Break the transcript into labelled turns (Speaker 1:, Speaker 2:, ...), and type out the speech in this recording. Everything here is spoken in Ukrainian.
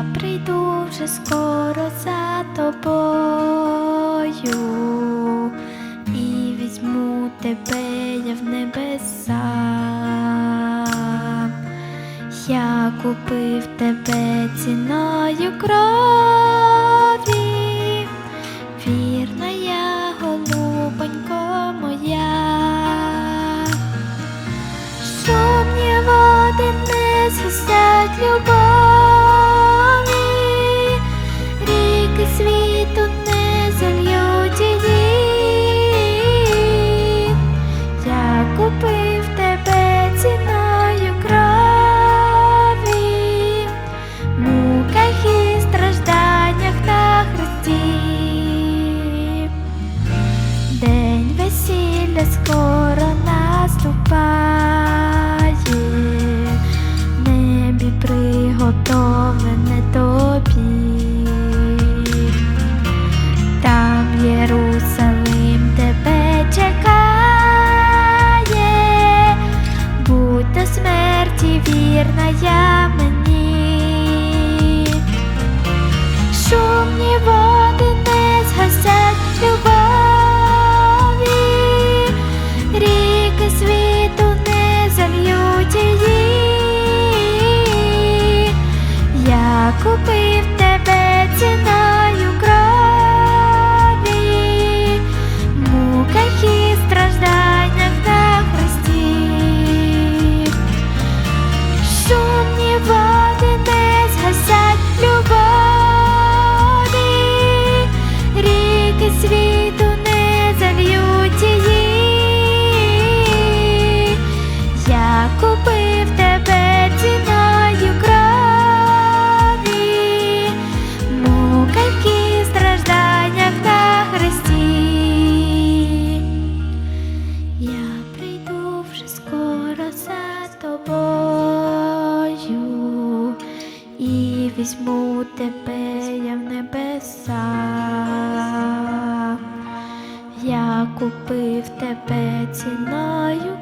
Speaker 1: Прийду вже скоро за тобою і візьму тебе я в небеса. Я купив тебе ціною крові, вірна я, голубонько моя. Шумні води не згасять любові, скоро наступає, небі приготовлене купив тебе ціною крові, муках і стражданнях на хресті. Я прийду вже скоро за тобою і візьму тебе я в небеса. Я купив тебе ціною